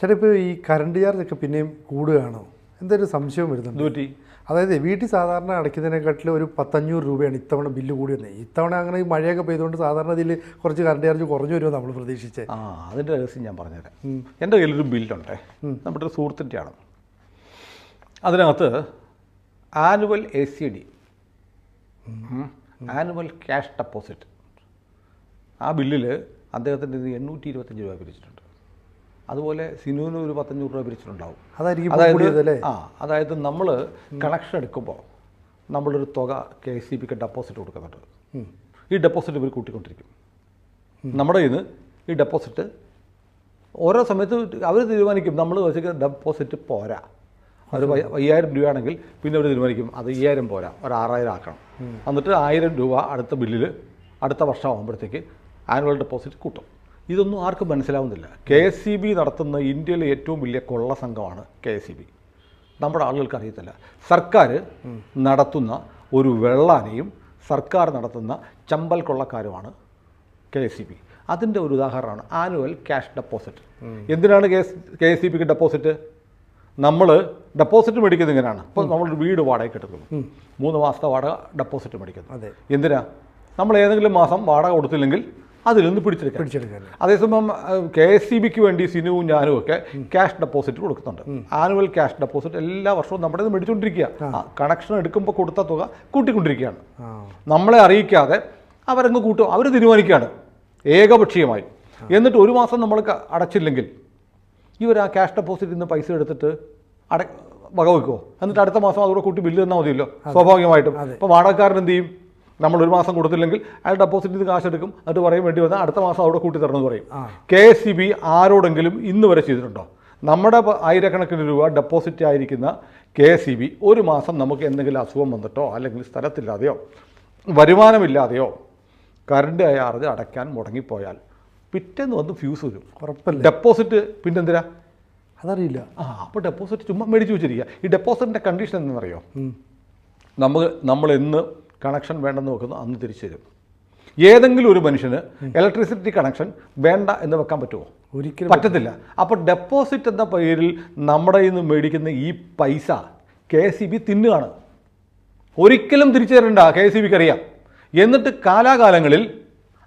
ചേട്ടാ ഇപ്പോൾ ഈ കറണ്ട് ചാർജ് ഒക്കെ പിന്നെയും കൂടുകയാണോ? എന്തൊരു സംശയം വരുന്നുണ്ട്. നൂറ്റി. അതായത് വീട്ടിൽ സാധാരണ അടയ്ക്കുന്നതിനെക്കാട്ടിലും ഒരു പത്തഞ്ഞൂറ് രൂപയാണ് ഇത്തവണ ബില്ല് കൂടി വന്നത്. ഇത്തവണ അങ്ങനെ ഈ മഴയൊക്കെ പെയ്തുകൊണ്ട് സാധാരണ ഇതിൽ കുറച്ച് കറണ്ട് ചാർജ് കുറഞ്ഞു വരുമോ നമ്മൾ പ്രതീക്ഷിച്ചത് ആ അതിന്റെ രഹസ്യം ഞാൻ പറഞ്ഞുതരാം. എന്റെ കയ്യിലൊരു ബില്ലുണ്ടേ. നമ്മുടെ ഒരു സുഹൃത്തിന്റെയാണ് അതിനകത്ത് annual A C D annual cash deposit. ആ ബില്ലിൽ അദ്ദേഹത്തിന്റെ ഇത് എണ്ണൂറ്റി ഇരുപത്തഞ്ച് രൂപ പിരിച്ചിട്ടുണ്ട്. അതുപോലെ സിനുവിന് ഒരു പത്തഞ്ഞൂറ് രൂപ പിരിച്ചിട്ടുണ്ടാവും. അതായിരിക്കും ഇപ്പോൾ ആ അതായത് നമ്മൾ കണക്ഷൻ എടുക്കുമ്പോൾ നമ്മളൊരു തുക കെ സി ബിക്ക് ഡെപ്പോസിറ്റ് കൊടുക്കുന്നുണ്ട്. ഈ ഡെപ്പോസിറ്റ് ഇവർ കൂട്ടിക്കൊണ്ടിരിക്കും. നമ്മുടെ ഇന്ന് ഈ ഡെപ്പോസിറ്റ് ഓരോ സമയത്ത് അവർ തീരുമാനിക്കും. നമ്മൾ വെച്ചിട്ട് ഡെപ്പോസിറ്റ് പോരാ. ഒരു അയ്യായിരം രൂപയാണെങ്കിൽ പിന്നെ അവർ തീരുമാനിക്കും. അത് അയ്യായിരം പോരാ. ഒരു ആറായിരം ആക്കണം. എന്നിട്ട് ആയിരം രൂപ അടുത്ത ബില്ലിൽ അടുത്ത വർഷം ആകുമ്പോഴത്തേക്ക് ആനുവൽ ഡെപ്പോസിറ്റ് കൂട്ടും. ഇതൊന്നും ആർക്കും മനസ്സിലാവുന്നില്ല. കെ എസ് സി ബി നടത്തുന്ന ഇന്ത്യയിലെ ഏറ്റവും വലിയ കൊള്ള സംഘമാണ് കെ എസ് സി ബി. നമ്മുടെ ആളുകൾക്ക് അറിയത്തില്ല. സർക്കാർ നടത്തുന്ന ഒരു വെള്ളാനയും സർക്കാർ നടത്തുന്ന ചമ്പൽ കൊള്ളക്കാരുമാണ് കെ എസ് സി ബി. അതിന്റെ ഒരു ഉദാഹരണമാണ് ആനുവൽ ക്യാഷ് ഡെപ്പോസിറ്റ്. എന്തിനാണ് K S K S C ബിക്ക് ഡെപ്പോസിറ്റ്? നമ്മൾ ഡെപ്പോസിറ്റ് മേടിക്കുന്നത് ഇങ്ങനെയാണ്. ഇപ്പോൾ നമ്മളൊരു വീട് വാടകയ്ക്ക് എടുക്കുന്നു. മൂന്ന് മാസത്തെ വാടക ഡെപ്പോസിറ്റ് മേടിക്കുന്നു. അതെ. എന്തിനാ? നമ്മൾ ഏതെങ്കിലും മാസം വാടക കൊടുത്തില്ലെങ്കിൽ അതിൽ നിന്ന് പിടിച്ചെടുക്കാം പിടിച്ചെടുക്കാൻ. അതേസമയം കെ എസ് സി ബിക്ക് വേണ്ടി സിനുവും ഞാനും ഒക്കെ ക്യാഷ് ഡെപ്പോസിറ്റ് കൊടുക്കുന്നുണ്ട്. ആനുവൽ ക്യാഷ് ഡെപ്പോസിറ്റ് എല്ലാ വർഷവും നമ്മുടെ നിന്ന് മേടിച്ചുകൊണ്ടിരിക്കുക കണക്ഷൻ എടുക്കുമ്പോൾ കൊടുത്ത തുക കൂട്ടിക്കൊണ്ടിരിക്കുകയാണ് നമ്മളെ അറിയിക്കാതെ അവരങ്ങ് കൂട്ടും. അവർ തീരുമാനിക്കുകയാണ് ഏകപക്ഷീയമായി. എന്നിട്ട് ഒരു മാസം നമ്മൾ അടച്ചില്ലെങ്കിൽ ഇവർ ആ ക്യാഷ് ഡെപ്പോസിറ്റിൽ നിന്ന് പൈസ എടുത്തിട്ട് അട വകവെക്കുമോ എന്നിട്ട് അടുത്ത മാസം അതോടെ കൂട്ടി ബില്ല് തന്നാൽ മതിയല്ലോ? സ്വാഭാവികമായിട്ടും. ഇപ്പോൾ വാടകക്കാരൻ എന്ത് ചെയ്യും? നമ്മൾ ഒരു മാസം കൊടുത്തില്ലെങ്കിൽ അയാൾ ഡെപ്പോസിറ്റ് ചെയ്ത് കാശ് എടുക്കും എന്നിട്ട് പറയും വേണ്ടി വന്നാൽ അടുത്ത മാസം അവിടെ കൂട്ടി തരണമെന്ന് പറയും. കെ എസ് സി ബി ആരോടെങ്കിലും ഇന്ന് വരെ ചെയ്തിട്ടുണ്ടോ? നമ്മുടെ ആയിരക്കണക്കിന് രൂപ ഡെപ്പോസിറ്റ് ആയിരിക്കുന്ന കെ എസ് സി ബി ഒരു മാസം നമുക്ക് എന്തെങ്കിലും അസുഖം വന്നിട്ടോ അല്ലെങ്കിൽ സ്ഥലത്തില്ലാതെയോ വരുമാനമില്ലാതെയോ കറണ്ട് ചാർജ് അടയ്ക്കാൻ മുടങ്ങിപ്പോയാൽ പിറ്റേന്ന് വന്ന് ഫ്യൂസ് വരും. ഉറപ്പല്ലേ? ഡെപ്പോസിറ്റ് പിന്നെന്തിനാ? അതറിയില്ല. ആ അപ്പോൾ ഡെപ്പോസിറ്റ് ചുമ്മാ മേടിച്ച് വെച്ചിരിക്കുക. ഈ ഡെപ്പോസിറ്റിന്റെ കണ്ടീഷൻ എന്തെന്നറിയോ നമ്മൾ നമ്മൾ എന്ന് കണക്ഷൻ വേണ്ടെന്ന് വെക്കുന്നു അന്ന് തിരിച്ചു തരും. ഏതെങ്കിലും ഒരു മനുഷ്യന് ഇലക്ട്രിസിറ്റി കണക്ഷൻ വേണ്ട എന്ന് വെക്കാൻ പറ്റുമോ? ഒരിക്കലും പറ്റത്തില്ല. അപ്പോൾ ഡെപ്പോസിറ്റ് എന്ന പേരിൽ നമ്മുടെ ഇന്ന് മേടിക്കുന്ന ഈ പൈസ കെ സി ബി തിന്നുകയാണ്. ഒരിക്കലും തിരിച്ചു തരണ്ട കെ സി ബിക്ക് അറിയാം. എന്നിട്ട് കാലാകാലങ്ങളിൽ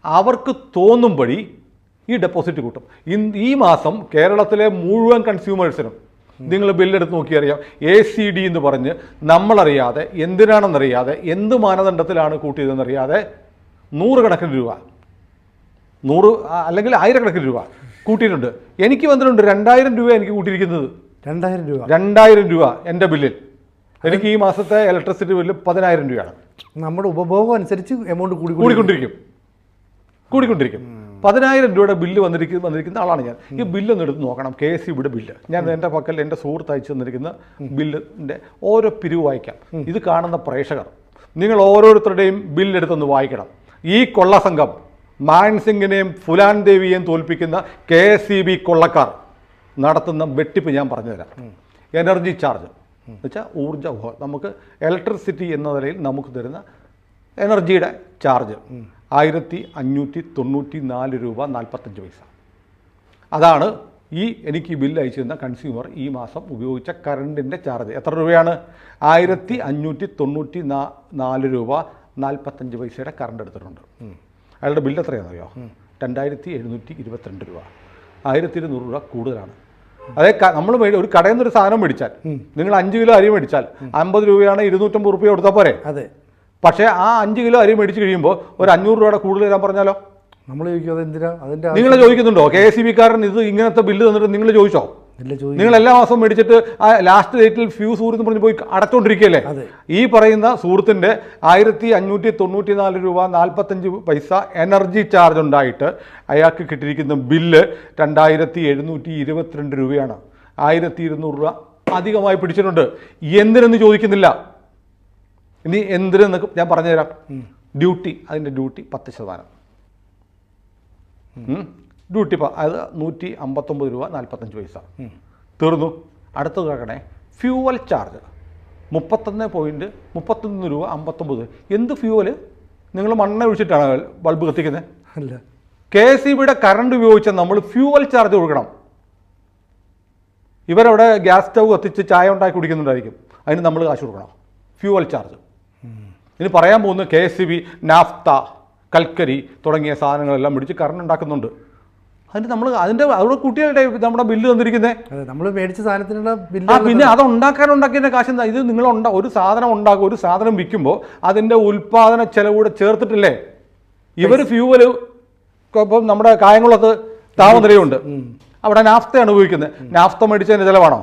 അവർക്ക് തോന്നുമ്പടി ഈ ഡെപ്പോസിറ്റ് കൂട്ടും. ഇൻ- ഈ മാസം കേരളത്തിലെ മുഴുവൻ കൺസ്യൂമേഴ്സിനും നിങ്ങൾ ബില്ലെടുത്ത് നോക്കിയറിയാം. എ സി ഡി എന്ന് പറഞ്ഞ് നമ്മളറിയാതെ എന്തിനാണെന്നറിയാതെ എന്ത് മാനദണ്ഡത്തിലാണ് കൂട്ടിയതെന്നറിയാതെ നൂറുകണക്കിന് രൂപ. നൂറ് അല്ലെങ്കിൽ ആയിരക്കണക്കിന് രൂപ കൂട്ടിയിട്ടുണ്ട്. എനിക്ക് വന്നിട്ടുണ്ട് രണ്ടായിരം രൂപ എനിക്ക് കൂട്ടിയിരിക്കുന്നത്. രണ്ടായിരം രൂപ. രണ്ടായിരം രൂപ എന്റെ ബില്ലിൽ. എനിക്ക് ഈ മാസത്തെ ഇലക്ട്രിസിറ്റി ബില്ല് പതിനായിരം രൂപയാണ്. നമ്മുടെ ഉപഭോഗം അനുസരിച്ച് എമൗണ്ട് കൂടി കൂടിക്കൊണ്ടിരിക്കും. കൂടിക്കൊണ്ടിരിക്കും. പതിനായിരം രൂപയുടെ ബില്ല് വന്നിരിക്കുന്ന വന്നിരിക്കുന്ന ആളാണ് ഞാൻ. ഈ ബില്ല് ഒന്ന് എടുത്ത് നോക്കണം. കെ എസ് സിയുടെ ബില്ല്. ഞാൻ എന്റെ പക്കൽ എന്റെ സുഹൃത്ത് അയച്ചു തന്നിരിക്കുന്ന ബില്ലിന്റെ ഓരോ പിരിവ് വായിക്കാം. ഇത് കാണുന്ന പ്രേക്ഷകർ നിങ്ങൾ ഓരോരുത്തരുടെയും ബില്ലെടുത്തൊന്ന് വായിക്കണം. ഈ കൊള്ള സംഘം മാൻസിംഗിനെയും ഫുലാൻ ദേവിയെയും തോൽപ്പിക്കുന്ന കെ എസ് സി ബി കൊള്ളക്കാർ നടത്തുന്ന വെട്ടിപ്പ് ഞാൻ പറഞ്ഞുതരാം. Energy charge. എന്നുവെച്ചാൽ ഊർജ ഉപഭോഗം നമുക്ക് ഇലക്ട്രിസിറ്റി എന്ന നിലയിൽ നമുക്ക് തരുന്ന എനർജിയുടെ ചാർജ്. ആയിരത്തി അഞ്ഞൂറ്റി തൊണ്ണൂറ്റി നാല് രൂപ നാൽപ്പത്തഞ്ച് പൈസ. അതാണ് ഈ എനിക്ക് ഈ ബില്ല് അയച്ചു തന്ന കൺസ്യൂമർ ഈ മാസം ഉപയോഗിച്ച കറണ്ടിന്റെ ചാർജ് എത്ര രൂപയാണ്? ആയിരത്തി അഞ്ഞൂറ്റി തൊണ്ണൂറ്റി നാ നാല് രൂപ നാൽപ്പത്തഞ്ച് പൈസയുടെ കറണ്ട് എടുത്തിട്ടുണ്ട്. അയാളുടെ ബില്ല് എത്രയാണെന്നറിയോ? രണ്ടായിരത്തി എഴുന്നൂറ്റി ഇരുപത്തിരണ്ട് രൂപ. ആയിരത്തി ഇരുന്നൂറ് രൂപ കൂടുതലാണ്. അതെ നമ്മൾ ഒരു കടയിൽ നിന്ന് ഒരു സാധനം മേടിച്ചാൽ നിങ്ങൾ അഞ്ച് കിലോ അരി മേടിച്ചാൽ അമ്പത് രൂപയാണ് ഇരുന്നൂറ്റമ്പത് റുപ്യ കൊടുത്താൽ പോരെ? അതെ. പക്ഷേ ആ അഞ്ച് കിലോ അരി മേടിച്ച് കഴിയുമ്പോൾ ഒരു അഞ്ഞൂറ് രൂപയുടെ കൂടുതൽ തരാൻ പറഞ്ഞാലോ? നമ്മൾ ചോദിക്കും അതെന്തിനാ? അതിന്റെ നിങ്ങൾ ചോദിക്കുന്നുണ്ടോ? കെ എസ് ഇ ബിക്കാരൻ ഇത് ഇങ്ങനത്തെ ബില്ല് തന്നിട്ട് നിങ്ങൾ ചോദിച്ചോ? നിങ്ങൾ എല്ലാ മാസവും മേടിച്ചിട്ട് ആ ലാസ്റ്റ് ഡേറ്റിൽ ഫ്യൂസ് ഊർന്ന് പറഞ്ഞ് പോയി അടച്ചോണ്ടിരിക്കുകയല്ലേ? അതെ. ഈ പറയുന്ന സുഹൃത്തിന്റെ ആയിരത്തി അഞ്ഞൂറ്റി തൊണ്ണൂറ്റി നാല് രൂപ നാൽപ്പത്തഞ്ച് പൈസ എനർജി ചാർജ് ഉണ്ടായിട്ട് അയാൾക്ക് കിട്ടിയിരിക്കുന്ന ബില്ല് രണ്ടായിരത്തി എഴുന്നൂറ്റി ഇരുപത്തിരണ്ട് രൂപയാണ്. ആയിരത്തി ഇരുന്നൂറ് രൂപ അധികമായി പിടിച്ചിട്ടുണ്ട്. എന്തിനെന്ന് ചോദിക്കുന്നില്ല. ഇനി എന്തിനെന്ന് ഞാൻ പറഞ്ഞുതരാം. ഡ്യൂട്ടി അതിന്റെ ഡ്യൂട്ടി പത്ത് ശതമാനം. ഡ്യൂട്ടി അത് നൂറ്റി അമ്പത്തൊമ്പത് രൂപ നാൽപ്പത്തഞ്ച് പൈസ. തീർന്നു. അടുത്ത കേൾക്കണേ ഫ്യൂവൽ ചാർജ്. മുപ്പത്തൊന്ന് പോയിന്റ് മുപ്പത്തൊന്ന് രൂപ അമ്പത്തൊമ്പത്. എന്ത് ഫ്യൂവൽ? നിങ്ങൾ മണ്ണ ഒഴിച്ചിട്ടാണ് ബൾബ് കത്തിക്കുന്നത്. അല്ല. കെ എസ് ഇ ബിയുടെ കറണ്ട് ഉപയോഗിച്ച് നമ്മൾ ഫ്യൂവൽ ചാർജ് കൊടുക്കണം. ഇവരവിടെ ഗ്യാസ് സ്റ്റൗ കത്തിച്ച് ചായ ഉണ്ടാക്കി കുടിക്കുന്നുണ്ടായിരിക്കും. അതിന് നമ്മൾ കാശ് കൊടുക്കണം. Fuel charge. ഇനി പറയാൻ പോകുന്നത് K S C B naphtha കൽക്കരി തുടങ്ങിയ സാധനങ്ങളെല്ലാം പിടിച്ച് കറണ്ട് ഉണ്ടാക്കുന്നുണ്ട്. അതിന് നമ്മൾ അതിന്റെ അവിടെ കുട്ടികളുടെ നമ്മുടെ ബില്ല് തന്നിരിക്കുന്നത് നമ്മൾ മേടിച്ച സാധനത്തിനുള്ള ആ ബില്ല് പിന്നെ അത് ഉണ്ടാക്കാൻ ഉണ്ടാക്കിയതിന്റെ കാശ് എന്താ? ഇത് നിങ്ങൾ ഉണ്ടാ ഒരു സാധനം ഉണ്ടാക്കും ഒരു സാധനം വിൽക്കുമ്പോൾ അതിന്റെ ഉൽപ്പാദന ചെലവൂടെ ചേർത്തിട്ടില്ലേ? ഇവർ ഫ്യൂവൽ ഇപ്പം നമ്മുടെ കായംകുളത്ത് താമരയുണ്ട് അവിടെ നാഫ്തയാണ് ഉപയോഗിക്കുന്നത്. നാഫ്ത മേടിച്ചതിന്റെ ചിലവാണോ?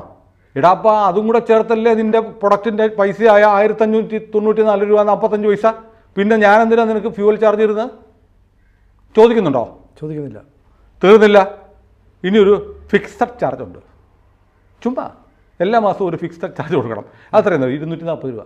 ഇടാപ്പാ അതും കൂടെ ചേർത്തല്ലേ നിന്റെ പ്രൊഡക്റ്റിന്റെ പൈസയായ ആയിരത്തഞ്ഞൂറ്റി തൊണ്ണൂറ്റി നാല് രൂപ നാൽപ്പത്തഞ്ച് പൈസ. പിന്നെ ഞാൻ എന്തിനാ നിനക്ക് ഫ്യൂവൽ ചാർജ് തരുന്നത് ചോദിക്കുന്നുണ്ടോ? ചോദിക്കുന്നില്ല. തീർന്നില്ല. ഇനിയൊരു ഫിക്സഡ് ചാർജ് ഉണ്ട്. ചുമ്മാ എല്ലാ മാസവും ഒരു ഫിക്സഡ് ചാർജ് കൊടുക്കണം. അത്രയും ഇരുന്നൂറ്റി നാൽപ്പത് രൂപ.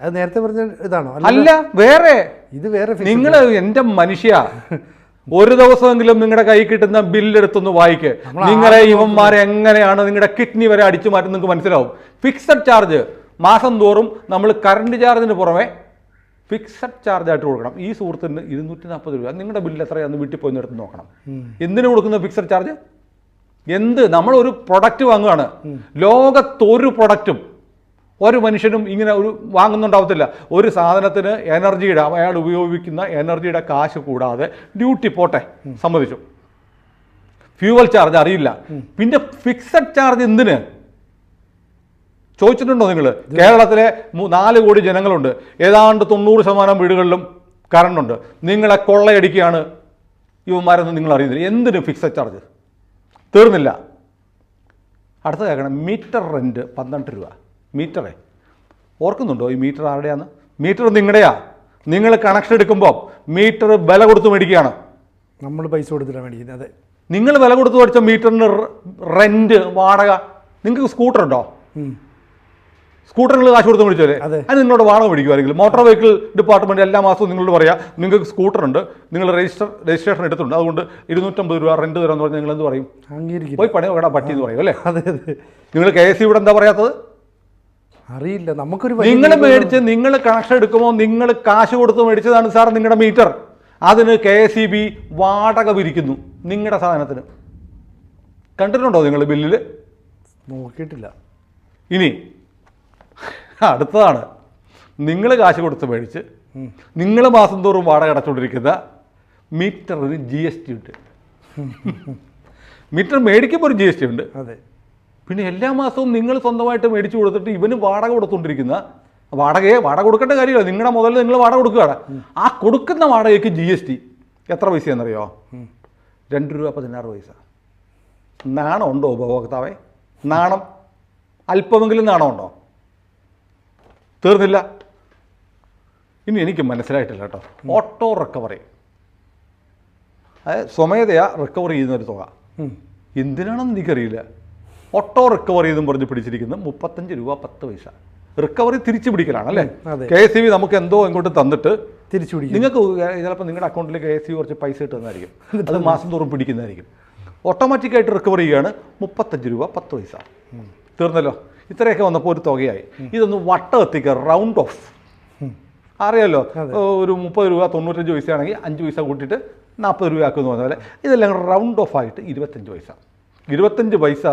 അത് നേരത്തെ പറഞ്ഞ ഇതാണോ? അല്ല വേറെ. ഇത് വേറെ നിങ്ങൾ എന്റെ മനുഷ്യ. ഒരു ദിവസമെങ്കിലും നിങ്ങളുടെ കൈ കിട്ടുന്ന ബില്ലെടുത്തൊന്ന് വായിക്ക്. നിങ്ങളെ ഇവന്മാരെ എങ്ങനെയാണ് നിങ്ങളുടെ കിഡ്നി വരെ അടിച്ചു മാറ്റും നിങ്ങൾക്ക് മനസ്സിലാവും. ഫിക്സഡ് ചാർജ് മാസം തോറും നമ്മൾ കറണ്ട് ചാർജിന് പുറമെ ഫിക്സഡ് ചാർജ് ആയിട്ട് കൊടുക്കണം. ഈ സുഹൃത്തിന് ഇരുന്നൂറ്റി നാൽപ്പത് രൂപ നിങ്ങളുടെ ബില്ല് എത്രയാണെന്ന് വീട്ടിൽ പോയി എടുത്ത് നോക്കണം. എന്തിനു കൊടുക്കുന്ന ഫിക്സഡ് ചാർജ് എന്ത്? നമ്മൾ ഒരു പ്രൊഡക്റ്റ് വാങ്ങുകയാണ് ലോകത്തൊരു പ്രൊഡക്റ്റും ഒരു മനുഷ്യനും ഇങ്ങനെ ഒരു വാങ്ങുന്നുണ്ടാവത്തില്ല. ഒരു സാധനത്തിന് എനർജിയുടെ അയാൾ ഉപയോഗിക്കുന്ന എനർജിയുടെ കാശ് കൂടാതെ ഡ്യൂട്ടി പോട്ടെ സമ്മതിച്ചു. ഫ്യൂവൽ ചാർജ് അറിയില്ല. പിന്നെ ഫിക്സഡ് ചാർജ് എന്തിന്? ചോദിച്ചിട്ടുണ്ടോ നിങ്ങൾ കേരളത്തിലെ നാല് കോടി ജനങ്ങളുണ്ട്. ഏതാണ്ട് തൊണ്ണൂറ് ശതമാനം വീടുകളിലും കറണ്ടുണ്ട്. നിങ്ങളെ കൊള്ളയടിക്കുകയാണ് ഇവന്മാരെന്ന് നിങ്ങൾ അറിയുന്നില്ല. എന്തിന് ഫിക്സഡ് ചാർജ്? തീർന്നില്ല. അടുത്ത കേൾക്കണം. മീറ്റർ റെന്റ് പന്ത്രണ്ട് രൂപ. മീറ്ററേ. ഓർക്കുന്നുണ്ടോ ഈ മീറ്റർ ആരുടെയാണ് മീറ്റർ നിങ്ങളുടെയാ. നിങ്ങൾ കണക്ഷൻ എടുക്കുമ്പോൾ മീറ്റർ വില കൊടുത്ത് മേടിക്കുകയാണ്. നമ്മൾ പൈസ കൊടുത്തിട്ടാണ് മേടിക്കുന്നത് അതെ. നിങ്ങൾ വില കൊടുത്ത് മേടിച്ച മീറ്ററിന് റെന്റ് വാടക നിങ്ങൾക്ക് സ്കൂട്ടർ ഉണ്ടോ? സ്കൂട്ടറിൽ സ്കൂട്ടറിന് കാശ് കൊടുത്ത് മേടിച്ചല്ലേ അതെ. അത് നിങ്ങളോട് വാടക മേടിക്കുമായിരിക്കും മോട്ടോർ വെഹിക്കിൾ ഡിപ്പാർട്ട്മെന്റ് എല്ലാ മാസവും നിങ്ങളോട് പറയാം നിങ്ങൾക്ക് സ്കൂട്ടർ ഉണ്ട് നിങ്ങൾ രജിസ്റ്റർ രജിസ്ട്രേഷൻ എടുത്തിട്ടുണ്ട്. അതുകൊണ്ട് ഇരുന്നൂറ്റമ്പത് രൂപ റെന്റ് തരാമെന്ന് പറഞ്ഞാൽ നിങ്ങൾ എന്ത് പറയും പോയി പണി പട്ടി എന്ന് പറയും അല്ലേ? അതെ അതെ. നിങ്ങൾ കെ എസ് ഇവിടെ എന്താ പറയാത്തത്? അറിയില്ല. നമുക്കൊരു നിങ്ങൾ മേടിച്ച് നിങ്ങൾ കണക്ഷൻ എടുക്കുമോ നിങ്ങൾ കാശ് കൊടുത്ത് മേടിച്ചതാണ് സാർ നിങ്ങളുടെ മീറ്റർ അതിന് കെ എസ് ഇ ബി വാടക പിരിക്കുന്നു നിങ്ങളുടെ സാധനത്തിന്. കണ്ടിട്ടുണ്ടോ നിങ്ങൾ ബില്ലിൽ? നോക്കിയിട്ടില്ല. ഇനി അടുത്തതാണ്. നിങ്ങൾ കാശ് കൊടുത്ത് മേടിച്ച് നിങ്ങൾ മാസം തോറും വാടക അടച്ചുകൊണ്ടിരിക്കുന്ന മീറ്ററിന് ജി എസ് ടി ഉണ്ട്. മീറ്റർ മേടിക്കുമ്പോൾ ഒരു ജി എസ് ടി ഉണ്ട്. അതെ. പിന്നെ എല്ലാ മാസവും നിങ്ങൾ സ്വന്തമായിട്ട് മേടിച്ചു കൊടുത്തിട്ട് ഇവന് വാടക കൊടുത്തുകൊണ്ടിരിക്കുന്ന വാടകയെ വാടക കൊടുക്കേണ്ട കാര്യമില്ല. നിങ്ങളുടെ മുതൽ നിങ്ങൾ വാടക കൊടുക്കുകയാണ്. ആ കൊടുക്കുന്ന വാടകയ്ക്ക് ജി എസ് ടി എത്ര പൈസയാണെന്നറിയോ? രണ്ട് രൂപ പതിനാറ് പൈസ. നാണം ഉണ്ടോ ഉപഭോക്താവേ? നാണം. അല്പമെങ്കിലും നാണമുണ്ടോ? തീർന്നില്ല. ഇനി എനിക്ക് മനസ്സിലായിട്ടില്ല കേട്ടോ. Auto recovery. അതായത് സ്വമേധയാ റിക്കവർ ചെയ്യുന്ന ഒരു തുക. എന്തിനാണെന്ന് എനിക്കറിയില്ല. ഓട്ടോ റിക്കവറി എന്നും പറഞ്ഞ് പിടിച്ചിരിക്കുന്നത് മുപ്പത്തഞ്ച് രൂപ പത്ത് പൈസ. റിക്കവറി തിരിച്ചു പിടിക്കലാണ് അല്ലേ? കെ എസ് ബി നമുക്ക് എന്തോ ഇങ്ങോട്ട് തന്നിട്ട് തിരിച്ചു പിടിക്കും. നിങ്ങൾക്ക് ചിലപ്പോൾ നിങ്ങളുടെ അക്കൗണ്ടിൽ കെ എസ് ബി കുറച്ച് പൈസ ഇട്ടുന്നതായിരിക്കും അത് മാസം തോറും പിടിക്കുന്നതായിരിക്കും. ഓട്ടോമാറ്റിക്കായിട്ട് റിക്കവർ ചെയ്യുകയാണ് മുപ്പത്തഞ്ച് രൂപ പത്ത് പൈസ. തീർന്നല്ലോ? ഇത്രയൊക്കെ വന്നപ്പോൾ ഒരു തുകയായി. ഇതൊന്ന് വട്ടം എത്തിക്കുക റൗണ്ട് ഓഫ്. അറിയാലോ? ഒരു മുപ്പത് രൂപ തൊണ്ണൂറ്റഞ്ച് പൈസ ആണെങ്കിൽ അഞ്ച് പൈസ കൂട്ടിയിട്ട് നാൽപ്പത് രൂപ ആക്കുമെന്ന് പറഞ്ഞ പോലെ ഇതെല്ലാം റൗണ്ട് ഓഫ് ആയിട്ട് ഇരുപത്തഞ്ച് പൈസ. ഇരുപത്തഞ്ച് പൈസ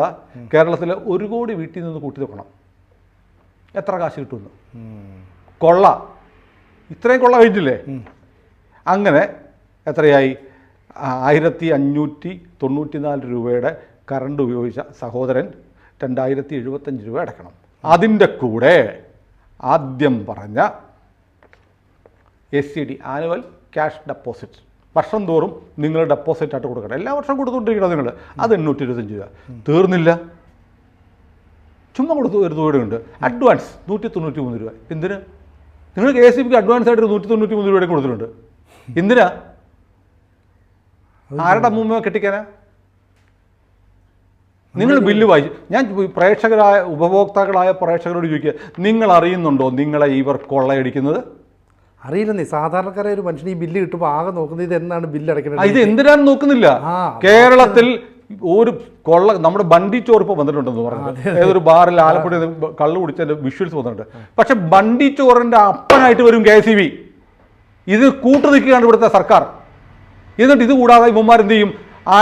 കേരളത്തിലെ ഒരു കോടി വീട്ടിൽ നിന്ന് കൂട്ടി നോക്കണം എത്ര കാശ് കിട്ടുമെന്ന്. കൊള്ള. ഇത്രയും കൊള്ള കഴിഞ്ഞില്ലേ? അങ്ങനെ എത്രയായി? ആയിരത്തി അഞ്ഞൂറ്റി തൊണ്ണൂറ്റി നാല് രൂപയുടെ കറണ്ട് ഉപയോഗിച്ച സഹോദരൻ രണ്ടായിരത്തി എഴുപത്തഞ്ച് രൂപ അടയ്ക്കണം. അതിന്റെ കൂടെ ആദ്യം പറഞ്ഞ S C D annual cash deposit വർഷം തോറും നിങ്ങൾ ഡെപ്പോസിറ്റ് ആയിട്ട് കൊടുക്കണം എല്ലാ വർഷവും കൊടുത്തുകൊണ്ടിരിക്കണം നിങ്ങൾ? അത് എണ്ണൂറ്റി ഇരുപത്തഞ്ച് രൂപ. തീർന്നില്ല. ചുമ്മാ കൊടുത്തു ഒരു തുകയുണ്ട് അഡ്വാൻസ് നൂറ്റി തൊണ്ണൂറ്റി മൂന്ന് രൂപ. എന്തിന്? നിങ്ങൾ കെ എസ് ബിക്ക് അഡ്വാൻസ് ആയിട്ട് നൂറ്റി തൊണ്ണൂറ്റി മൂന്ന് രൂപയുടെ കൊടുത്തിട്ടുണ്ട്. എന്തിനാ? ആരുടെ അമ്മൂമ്മ കെട്ടിക്കാനാ? നിങ്ങൾ ബില്ല് വായിച്ചു ഞാൻ പ്രേക്ഷകരായ ഉപഭോക്താക്കളായ പ്രേക്ഷകരോട് ചോദിക്കുക നിങ്ങൾ അറിയുന്നുണ്ടോ നിങ്ങളെ ഇവർ കൊള്ളയടിക്കുന്നത്? അറിയില്ലെന്നേ. സാധാരണക്കാരായ ഒരു മനുഷ്യൻ ഈ ബില്ല് കിട്ടുമ്പോൾ ആകെ നോക്കുന്നത് ഇത് എന്നാണ് ബില്ല് അടയ്ക്കുന്നത് ഇത് എന്തിനാണ് നോക്കുന്നില്ല. കേരളത്തിൽ ഒരു കൊള്ള നമ്മുടെ ബണ്ടി ചോറ് ഇപ്പോൾ വന്നിട്ടുണ്ടെന്ന് പറഞ്ഞു ഏതൊരു ബാറിൽ ആലപ്പുഴ കള്ളു കുടിച്ചതിന്റെ വിഷ്വൽസ് വന്നിട്ടുണ്ട്. പക്ഷെ ബണ്ടി ചോറിന്റെ അപ്പനായിട്ട് വരും കെ സി ബി. ഇത് കൂട്ടു നിൽക്കുകയാണ് ഇവിടുത്തെ സർക്കാർ. എന്നിട്ട് ഇത് കൂടാതെ ഇവന്മാർ എന്ത് ചെയ്യും? ആ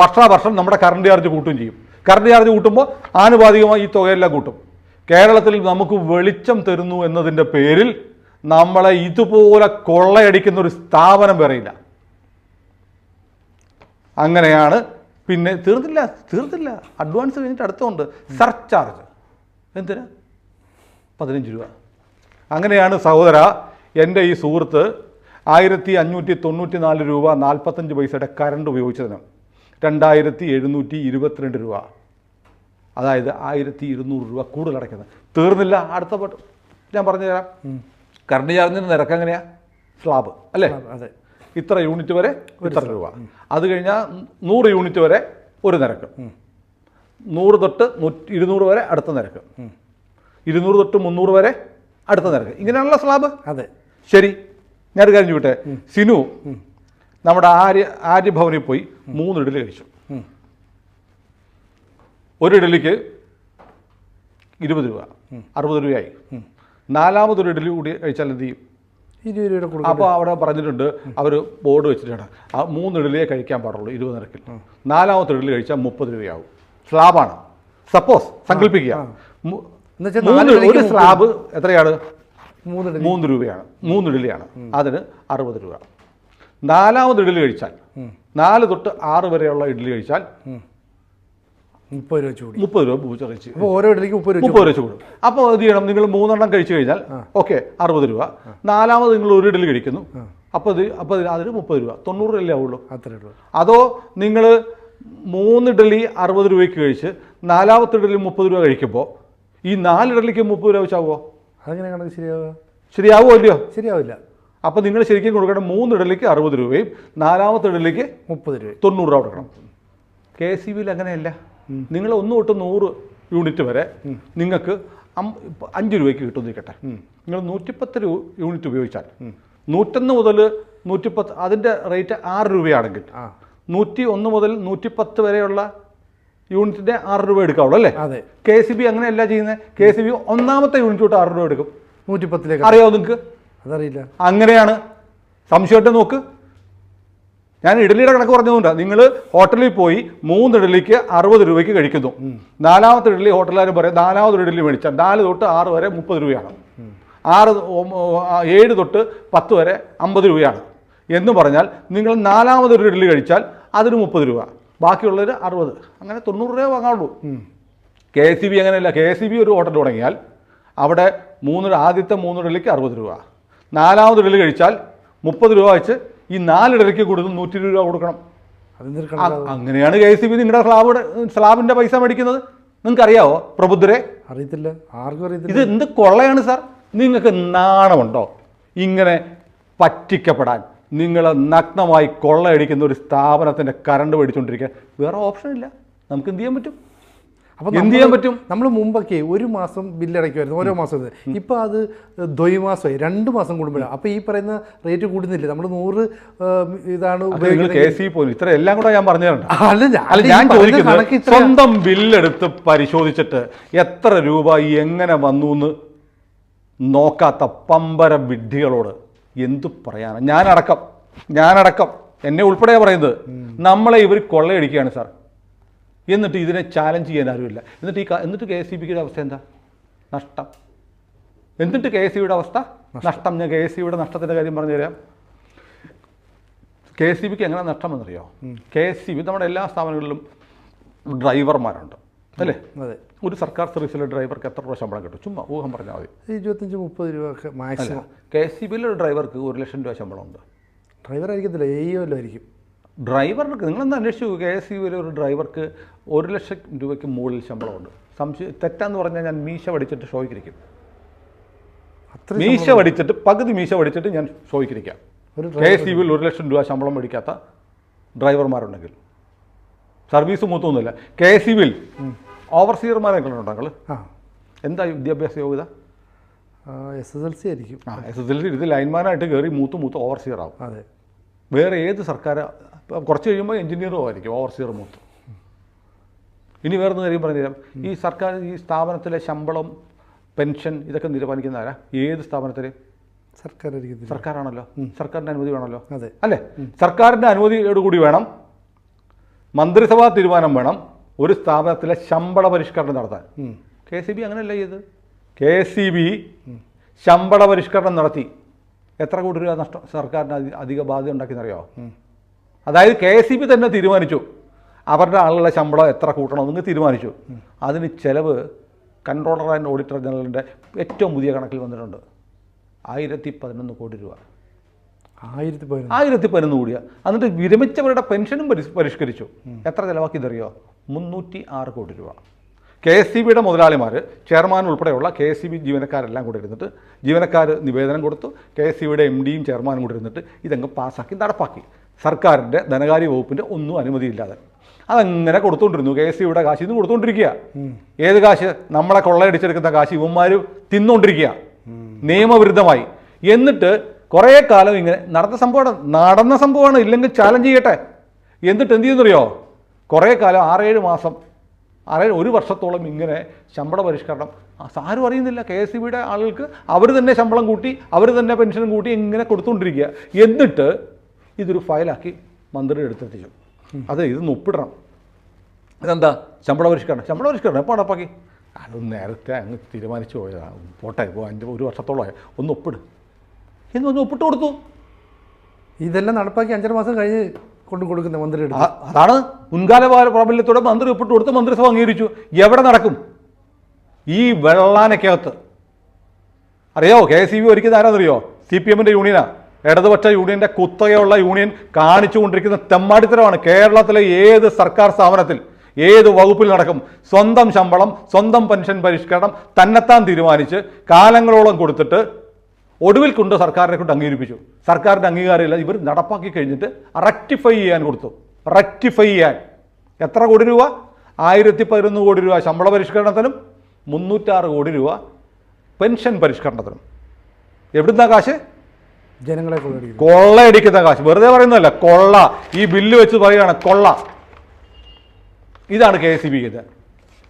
വർഷാവർഷം നമ്മുടെ കറണ്ട് ചാർജ് കൂട്ടുകയും ചെയ്യും. കറണ്ട് ചാർജ് കൂട്ടുമ്പോൾ ആനുപാതികമായി ഈ തുകയെല്ലാം കൂട്ടും. കേരളത്തിൽ നമുക്ക് വെളിച്ചം തരുന്നു എന്നതിന്റെ പേരിൽ നമ്മളെ ഇതുപോലെ കൊള്ളയടിക്കുന്ന ഒരു സ്ഥാപനം വേറെയില്ല അങ്ങനെയാണ് പിന്നെ തീർന്നില്ല തീർന്നില്ല. അഡ്വാൻസ് കഴിഞ്ഞിട്ട് അടുത്തുണ്ട്. സർചാർജ് എന്തിനാ? പതിനഞ്ച് രൂപ. അങ്ങനെയാണ് സഹോദര എന്റെ ഈ സുഹൃത്ത് ആയിരത്തി അഞ്ഞൂറ്റി തൊണ്ണൂറ്റി നാല് രൂപ നാൽപ്പത്തഞ്ച് പൈസയുടെ കറണ്ട് ഉപയോഗിച്ചതിന്. രണ്ടായിരത്തി എഴുന്നൂറ്റി ഇരുപത്തിരണ്ട് രൂപ. അതായത് ആയിരത്തി ഇരുന്നൂറ് രൂപ കൂടുതൽ അടയ്ക്കുന്നത്. തീർന്നില്ല. അടുത്ത ഞാൻ പറഞ്ഞുതരാം. കറണ്ട് ചാർജിന് നിരക്ക് എങ്ങനെയാ? സ്ലാബ് അല്ലേ? അതെ. ഇത്ര യൂണിറ്റ് വരെ ഇത്ര രൂപ. അത് കഴിഞ്ഞാൽ നൂറ് യൂണിറ്റ് വരെ ഒരു നിരക്ക്. നൂറ് തൊട്ട് നൂറ്റി ഇരുന്നൂറ് വരെ അടുത്ത നിരക്ക്. ഇരുന്നൂറ് തൊട്ട് മുന്നൂറ് വരെ അടുത്ത നിരക്ക്. ഇങ്ങനെയാണല്ലോ സ്ലാബ്? അതെ. ശരി. ഞാനൊരു കാര്യം ചോട്ടെ സിനു നമ്മുടെ ആര്യ ആര്യഭവനിൽ പോയി മൂന്ന് ഇഡലി കഴിച്ചു. ഒരു ഇഡലിക്ക് ഇരുപത് രൂപ. അറുപത് രൂപയായി. നാലാമതൊരു ഇഡലി കൂടി കഴിച്ചാൽ എന്ത് ചെയ്യും? ഇരുപത് രൂപയുടെ കൊടുക്കും. അപ്പോൾ അവിടെ പറഞ്ഞിട്ടുണ്ട് അവർ ബോർഡ് വെച്ചിട്ടുണ്ട് ആ മൂന്ന് ഇഡലിയെ കഴിക്കാൻ പാടുള്ളൂ ഇരുപത് നിരക്കിൽ. നാലാമത്തെ ഇഡലി കഴിച്ചാൽ മുപ്പത് രൂപയാവും. സ്ലാബാണ്. സപ്പോസ് സങ്കല്പിക്കുക. ഒരു സ്ലാബ് എത്രയാണ്? മൂന്ന് രൂപയാണ്. മൂന്ന് ഇഡലിയാണ് അതിന് അറുപത് രൂപ. നാലാമത് ഇഡലി കഴിച്ചാൽ നാല് തൊട്ട് ആറ് വരെയുള്ള ഇഡലി കഴിച്ചാൽ മുപ്പത് രൂപ കൂടി മുപ്പത് രൂപ പൂച്ച കഴിച്ച്. അപ്പോൾ ഓരോ ഇടയ്ക്ക് മുപ്പത് രൂപ മുപ്പത് രൂപ കൂടും അപ്പോൾ എന്ത് ചെയ്യണം? നിങ്ങൾ മൂന്നെണ്ണം കഴിച്ചു കഴിഞ്ഞാൽ ഓക്കെ അറുപത് രൂപ. നാലാമത് നിങ്ങൾ ഒരു ഇഡലി കഴിക്കുന്നു. അപ്പോൾ ഇത് അപ്പോൾ അതിന് മുപ്പത് രൂപ. തൊണ്ണൂറ് രൂപയല്ലേ ആവുള്ളൂ. അത്ര രൂപ അതോ നിങ്ങൾ മൂന്ന് ഇഡലി അറുപത് രൂപയ്ക്ക് കഴിച്ച് നാലാമത്തെ ഇഡലി മുപ്പത് രൂപ കഴിക്കുമ്പോൾ ഈ നാല് ഇഡലിക്ക് മുപ്പത് രൂപ വെച്ചാവോ? അതെങ്ങനെ കണക്ക് ശരിയാവുക? ശരിയാവോ ഇല്ലയോ? ശരിയാവില്ല. അപ്പോൾ നിങ്ങൾ ശരിക്കും കൊടുക്കേണ്ട മൂന്ന് ഇഡലിക്ക് അറുപത് രൂപയും നാലാമത്തെ ഇഡലിക്ക് മുപ്പത് രൂപ തൊണ്ണൂറ് രൂപ കൊടുക്കണം. കെ സി ബിയിൽ അങ്ങനെയല്ല. നിങ്ങൾ ഒന്ന് തൊട്ട് നൂറ് യൂണിറ്റ് വരെ നിങ്ങൾക്ക് അഞ്ച് രൂപയ്ക്ക് കിട്ടും നിൽക്കട്ടെ നിങ്ങൾ നൂറ്റിപ്പത്ത് രൂ യൂണിറ്റ് ഉപയോഗിച്ചാൽ. നൂറ്റൊന്ന് മുതൽ നൂറ്റിപ്പത്ത് അതിന്റെ റേറ്റ് ആറ് രൂപയാണെങ്കിൽ നൂറ്റി ഒന്ന് മുതൽ നൂറ്റിപ്പത്ത് വരെയുള്ള യൂണിറ്റിന്റെ ആറ് രൂപ എടുക്കാവുള്ളൂ അല്ലേ? അതെ. കെ സി ബി അങ്ങനെയല്ല ചെയ്യുന്നത്. കെ സി ബി ഒന്നാമത്തെ യൂണിറ്റ് തൊട്ട് ആറ് രൂപ എടുക്കും. നൂറ്റിപ്പത്തിലേക്ക്. അറിയാമോ നിങ്ങൾക്ക് അതറിയില്ല. അങ്ങനെയാണ്. സംശയമായിട്ട് നോക്ക്. ഞാൻ ഇഡലിയുടെ കണക്ക് പറഞ്ഞതുകൊണ്ട് നിങ്ങൾ ഹോട്ടലിൽ പോയി മൂന്ന് ഇഡലിക്ക് അറുപത് രൂപയ്ക്ക് കഴിക്കുന്നു. നാലാമത്തെ ഇഡലി ഹോട്ടലുകാരും പറയും നാലാമത് ഇഡലി മേടിച്ചാൽ നാല് തൊട്ട് ആറ് വരെ മുപ്പത് രൂപയാണ്. ആറ് ഏഴ് തൊട്ട് പത്ത് വരെ അമ്പത് രൂപയാണ്. എന്ന് പറഞ്ഞാൽ നിങ്ങൾ നാലാമതൊരു ഇഡലി കഴിച്ചാൽ അതിന് മുപ്പത് രൂപ ബാക്കിയുള്ളവർ അറുപത്. അങ്ങനെ തൊണ്ണൂറ് രൂപ വാങ്ങാവുള്ളൂ. കെ സി ബി അങ്ങനെയല്ല കെ സി ബി ഒരു ഹോട്ടൽ തുടങ്ങിയാൽ അവിടെ മൂന്ന് ആദ്യത്തെ മൂന്ന് ഇഡലിക്ക് അറുപത് രൂപ. നാലാമത് ഇഡലി കഴിച്ചാൽ മുപ്പത് രൂപ വെച്ച് ഈ നാലിടയ്ക്ക് കൊടുത്ത് നൂറ്റി ഇരുപത് രൂപ കൊടുക്കണം. അങ്ങനെയാണ് കെ സി ബി നിങ്ങളുടെ സ്ലാബ് സ്ലാബിന്റെ പൈസ മേടിക്കുന്നത്. നിങ്ങൾക്ക് അറിയാവോ പ്രബുദ്ധരെ? അറിയത്തില്ല. ആർക്കും അറിയത്തില്ല. ഇത് എന്ത് കൊള്ളയാണ് സാർ? നിങ്ങൾക്ക് നാണമുണ്ടോ? ഇങ്ങനെ പറ്റിക്കപ്പെടാൻ. നിങ്ങൾ നഗ്നമായി കൊള്ളയടിക്കുന്ന ഒരു സ്ഥാപനത്തിന്റെ കറണ്ട് മേടിച്ചുകൊണ്ടിരിക്കുക വേറെ ഓപ്ഷൻ ഇല്ല നമുക്ക് എന്ത് ചെയ്യാൻ പറ്റും? അപ്പോൾ എന്ത് ചെയ്യാൻ പറ്റും? നമ്മൾ മുമ്പൊക്കെ ഒരു മാസം ബില്ലടയ്ക്കുമായിരുന്നു ഓരോ മാസം ഇപ്പോൾ അത് ദ്വൈമാസമായി രണ്ട് മാസം കൂടുമ്പോഴാണ് അപ്പോൾ ഈ പറയുന്ന റേറ്റ് കൂടുന്നില്ല? നമ്മൾ നൂറ് ഇതാണ് ഇത്ര എല്ലാം കൂടെ ഞാൻ പറഞ്ഞു അല്ല ഞാൻ ചോദിക്കുന്നത് സ്വന്തം ബില്ലെടുത്ത് പരിശോധിച്ചിട്ട് എത്ര രൂപ എങ്ങനെ വന്നു എന്ന് നോക്കാത്ത പമ്പര വിഡ്ഢികളോട് എന്തു പറയാനാണ് ഞാനടക്കം ഞാനടക്കം. എന്നെ ഉൾപ്പെടെയാണ് പറയുന്നത്. നമ്മളെ ഇവർ കൊള്ളയടിക്കുകയാണ് സാർ. എന്നിട്ട് ഇതിനെ ചാലഞ്ച് ചെയ്യാൻ ആരുമില്ല. എന്നിട്ട് ഈ എന്നിട്ട് കെ എസ് സി ബിയുടെ അവസ്ഥ എന്താ? നഷ്ടം. എന്നിട്ട് കെ എസ് സിയുടെ അവസ്ഥ? നഷ്ടം. ഞാൻ കെ എസ് സിയുടെ നഷ്ടത്തിന്റെ കാര്യം പറഞ്ഞു തരാം. കെ എസ് സി ബിക്ക് എങ്ങനെ നഷ്ടമെന്നറിയോ? കെ എസ് സി ബി നമ്മുടെ എല്ലാ സ്ഥാപനങ്ങളിലും ഡ്രൈവർമാരുണ്ട്. അല്ലേ? അതെ. ഒരു സർക്കാർ സർവീസിലെ ഡ്രൈവർക്ക് എത്ര രൂപ ശമ്പളം കിട്ടും? ചുമ്മാ ഊഹം പറഞ്ഞാൽ മതി. ഇരുപത്തഞ്ച് മുപ്പത് രൂപ മാക്സിമം കെ എസ് സി ബിയിലെ ഡ്രൈവർക്ക് ഒരു ലക്ഷം രൂപ ശമ്പളം ഉണ്ട് ഡ്രൈവർ ആയിരിക്കത്തില്ല എ ആയിരിക്കും ഡ്രൈവർക്ക് നിങ്ങളൊന്ന് അന്വേഷിച്ചു കെ എസ് യു ബിയിലെ ഒരു ഡ്രൈവർക്ക് ഒരു ലക്ഷം രൂപയ്ക്ക് മുകളിൽ ശമ്പളമുണ്ട്. സംശയം തെറ്റാന്ന് പറഞ്ഞാൽ ഞാൻ മീശ പഠിച്ചിട്ട് ഷോയ്ക്കിരിക്കും. അത്ര മീശ പഠിച്ചിട്ട് പകുതി മീശ പഠിച്ചിട്ട് ഞാൻ ഷോയ്ക്കിരിക്കാം. ഒരു കെ എസ് യുവിൽ ഒരു ലക്ഷം രൂപ ശമ്പളം മേടിക്കാത്ത ഡ്രൈവർമാരുണ്ടെങ്കിൽ. സർവീസ് മൂത്തൊന്നുമില്ല. കെ എസ് യുവിൽ ഓവർസിയർമാരെ കണ്ടിട്ടുണ്ടോ നിങ്ങൾ എന്താ വിദ്യാഭ്യാസ യോഗ്യത? എസ് എസ് എൽ സി ആയിരിക്കും. ആ എസ് എസ് എൽ സി ഇത് ലൈൻമാനായിട്ട് കയറി മൂത്ത് മൂത്ത് ഓവർസിയർ ആവും. അതെ. വേറെ ഏത് സർക്കാർ കുറച്ച് കഴിയുമ്പോൾ എഞ്ചിനീയറും ആയിരിക്കും ഓവർസിയർ മൂത്ത്. ഇനി വേറൊരു കാര്യം പറഞ്ഞു തരാം. ഈ സർക്കാർ ഈ സ്ഥാപനത്തിലെ ശമ്പളം പെൻഷൻ ഇതൊക്കെ തീരുമാനിക്കുന്ന ആരാ? ഏത് സ്ഥാപനത്തിൽ സർക്കാർ സർക്കാരാണല്ലോ. സർക്കാരിന്റെ അനുമതി വേണമല്ലോ. അതെ. അല്ലേ? സർക്കാരിന്റെ അനുമതിയോട് കൂടി വേണം മന്ത്രിസഭാ തീരുമാനം വേണം ഒരു സ്ഥാപനത്തിലെ ശമ്പള പരിഷ്കരണം നടത്താൻ. കെ സി ബി അങ്ങനെയല്ല ചെയ്ത് കെ സി ബി ശമ്പള പരിഷ്കരണം നടത്തി. എത്ര കോടി രൂപ നഷ്ടം സർക്കാരിന് അധി- അധിക ബാധ്യത ഉണ്ടാക്കിയെന്നറിയോ? അതായത് കെ സി ബി തന്നെ തീരുമാനിച്ചു. അവരുടെ ആളുകളുടെ ശമ്പളം എത്ര കൂട്ടണം കൂട്ടണമെന്ന് തീരുമാനിച്ചു. അതിന് ചിലവ് കൺട്രോളർ ആൻഡ് ഓഡിറ്റർ ജനറലിന്റെ ഏറ്റവും പുതിയ കണക്കിൽ വന്നിട്ടുണ്ട്. ആയിരത്തി പതിനൊന്ന് കോടി രൂപ. ആയിരത്തി പതിനൊന്ന് ആയിരത്തി പതിനൊന്ന് കോടിയാണ് എന്നിട്ട് വിരമിച്ചവരുടെ പെൻഷനും പരിഷ്കരിച്ചു. എത്ര ചിലവാക്കിയതറിയോ മുന്നൂറ്റി ആറ് കോടി രൂപ. കെ എസ് സി ബിയുടെ മുതലാളിമാർ ചെയർമാൻ ഉൾപ്പെടെയുള്ള കെ എസ് സി ബി ജീവനക്കാരെല്ലാം കൂടെ ഇരുന്നിട്ട് ജീവനക്കാർ നിവേദനം കൊടുത്തു കെ എസ് സി ബിയുടെ എം ഡിയും ചെയർമാനും കൂടെ ഇരുന്നിട്ട് ഇതങ്ങ് പാസ്സാക്കി നടപ്പാക്കി. സർക്കാരിന്റെ ധനകാര്യ വകുപ്പിന്റെ ഒന്നും അനുമതിയില്ലാതെ. അതങ്ങനെ കൊടുത്തുകൊണ്ടിരുന്നു കെ എസ് സിയുടെ കാശ് ഇന്ന് കൊടുത്തുകൊണ്ടിരിക്കുക ഏത് കാശ്? നമ്മളെ കൊള്ളയടിച്ചെടുക്കുന്ന കാശ് ഇവന്മാർ തിന്നുകൊണ്ടിരിക്കുക നിയമവിരുദ്ധമായി. എന്നിട്ട് കുറേ കാലം ഇങ്ങനെ നടന്ന സംഭവമാണ്. നടന്ന സംഭവമാണ്. ഇല്ലെങ്കിൽ ചാലഞ്ച് ചെയ്യട്ടെ. എന്നിട്ട് എന്ത് ചെയ്യുന്നറിയോ? കുറേ കാലം ആറേഴ് മാസം ആറേഴ് ഒരു വർഷത്തോളം ഇങ്ങനെ ശമ്പള പരിഷ്കരണം. ആരും അറിയുന്നില്ല. കെ എസ് ബിയുടെ ആളുകൾക്ക് അവർ തന്നെ ശമ്പളം കൂട്ടി അവർ തന്നെ പെൻഷനും കൂട്ടി ഇങ്ങനെ കൊടുത്തുകൊണ്ടിരിക്കുക. എന്നിട്ട് ഇതൊരു ഫയലാക്കി മന്ത്രി എടുത്തെത്തിച്ചു അതെ ഇത് ഒപ്പിടണം. ഇതെന്താ? ശമ്പള പരിഷ്കരണം. ശമ്പള പരിഷ്കരണം എപ്പോൾ നടപ്പാക്കി? അത് നേരത്തെ അങ്ങ് തീരുമാനിച്ചു പോയതാണ് പോട്ടെ ഇപ്പോൾ അഞ്ച് ഒരു വർഷത്തോളമായി. ഒന്ന് ഒപ്പിട്. എന്ന് ഒന്ന് ഒപ്പിട്ട് കൊടുത്തു. ഇതെല്ലാം നടപ്പാക്കി അഞ്ചര മാസം കഴിഞ്ഞ് കൊണ്ട് കൊടുക്കുന്ന മന്ത്രി അതാണ് മുൻകാല പ്രാ- പ്രാബല്യത്തോടെ മന്ത്രി ഒപ്പിട്ട് കൊടുത്ത് മന്ത്രിസഭ അംഗീകരിച്ചു. എവിടെ നടക്കും? ഈ വെള്ളാനക്കകത്ത്. അറിയോ കെ സി ബി ഒരുക്കുന്ന ആരാന്നറിയോ? സി പി എമ്മിന്റെ യൂണിയനാ. ഇടതുപക്ഷ യൂണിയന്റെ കുത്തകയുള്ള യൂണിയൻ കാണിച്ചുകൊണ്ടിരിക്കുന്ന തെമ്മാടിത്തരമാണ്. കേരളത്തിലെ ഏത് സർക്കാർ സ്ഥാപനത്തിൽ ഏത് വകുപ്പിൽ നടക്കും? സ്വന്തം ശമ്പളം സ്വന്തം പെൻഷൻ പരിഷ്കരണം തന്നെത്താൻ തീരുമാനിച്ച് കാലങ്ങളോളം കൊടുത്തിട്ട് ഒടുവിൽ കൊണ്ട് സർക്കാരിനെ കൊണ്ട് അംഗീകരിപ്പിച്ചു. സർക്കാരിന്റെ അംഗീകാരമില്ല. ഇവർ നടപ്പാക്കി കഴിഞ്ഞിട്ട് റെക്ടിഫൈ ചെയ്യാൻ കൊടുത്തു. റെക്ടിഫൈ ചെയ്യാൻ. എത്ര കോടി രൂപ? ആയിരത്തി പതിനൊന്ന് കോടി രൂപ ശമ്പള പരിഷ്കരണത്തിനും മുന്നൂറ്റാറ് കോടി രൂപ പെൻഷൻ പരിഷ്കരണത്തിനും. എവിടുന്ന കാശ്? ജനങ്ങളെ കൊള്ളയടിക്കുന്ന. കാശ്. വെറുതെ പറയുന്നതല്ല കൊള്ള. ഈ ബില്ല് വെച്ച് പറയുകയാണ് കൊള്ള. ഇതാണ് കെ എസ് സി ബി ഇത്.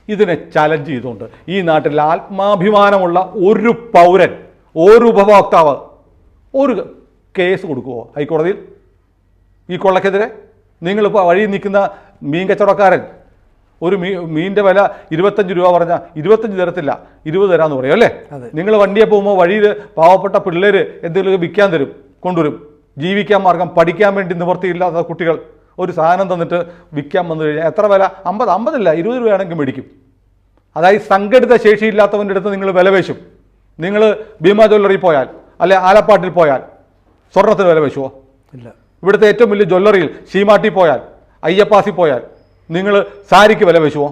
ഇതിനെ ചലഞ്ച് ചെയ്തുകൊണ്ട് ഈ നാട്ടിൽ ആത്മാഭിമാനമുള്ള ഒരു പൗരൻ ഒരു ഉപഭോക്താവ് ഒരു കേസ് കൊടുക്കുമോ ഹൈക്കോടതിയിൽ? ഈ കൊള്ളക്കെതിരെ? നിങ്ങളിപ്പോൾ വഴി നിൽക്കുന്ന മീൻ കച്ചവടക്കാരൻ ഒരു മീ മീനിന്റെ വില ഇരുപത്തഞ്ച് രൂപ പറഞ്ഞാൽ ഇരുപത്തഞ്ച് തരത്തില്ല ഇരുപത് തരാമെന്ന് പറയും അല്ലേ? നിങ്ങൾ വണ്ടിയെ പോകുമ്പോൾ വഴിയിൽ പാവപ്പെട്ട പിള്ളേർ എന്തെങ്കിലുമൊക്കെ വിൽക്കാൻ തരും കൊണ്ടുവരും. ജീവിക്കാൻ മാർഗം പഠിക്കാൻ വേണ്ടി നിവർത്തിയില്ലാത്ത കുട്ടികൾ ഒരു സാധനം തന്നിട്ട് വിൽക്കാൻ വന്നു കഴിഞ്ഞാൽ എത്ര വില? അമ്പത് അമ്പതല്ല ഇരുപത് രൂപയാണെങ്കിൽ മേടിക്കും. അതായത് സംഘടിത ശേഷിയില്ലാത്തവന്റെ അടുത്ത് നിങ്ങൾ വില വേശും നിങ്ങൾ ഭീമ ജ്വല്ലറി പോയാൽ അല്ലെ ആലപ്പാട്ടിൽ പോയാൽ സ്വർണത്തിന് വില വെച്ചുവോ? ഇല്ല. ഇവിടുത്തെ ഏറ്റവും വലിയ ജ്വല്ലറിയിൽ ഷീമാട്ടി പോയാൽ അയ്യപ്പാസി പോയാൽ നിങ്ങൾ സാരിക്ക് വില വെച്ചുവോ?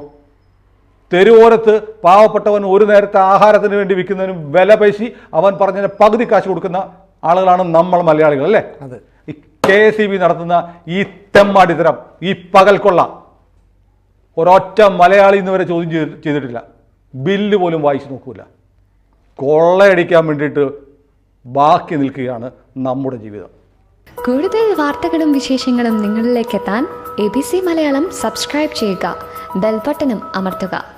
തെരുവോരത്ത് പാവപ്പെട്ടവൻ ഒരു നേരത്തെ ആഹാരത്തിന് വേണ്ടി വിൽക്കുന്നതിന് വില പേശി അവൻ പറഞ്ഞതിന് പകുതി കാശ് കൊടുക്കുന്ന ആളുകളാണ് നമ്മൾ മലയാളികൾ അല്ലേ? അതെ. ഈ കെ എസ് ഇ ബി നടത്തുന്ന ഈ തെമ്മാടിത്തരം ഈ പകൽക്കൊള്ള ഒരൊറ്റ മലയാളി ഇന്ന് വരെ ചോദ്യം ചെയ്തിട്ടില്ല. ബില്ല് പോലും വായിച്ചു നോക്കൂല. കൊള്ളയടിക്കാൻ വേണ്ടിയിട്ട് ബാക്കി നിൽക്കുകയാണ് നമ്മുടെ ജീവിതം. കൂടുതൽ വാർത്തകളും വിശേഷങ്ങളും നിങ്ങളിലേക്ക് എത്താൻ A B C Malayalam subscribe ചെയ്യുക ബെൽബട്ടനും അമർത്തുക.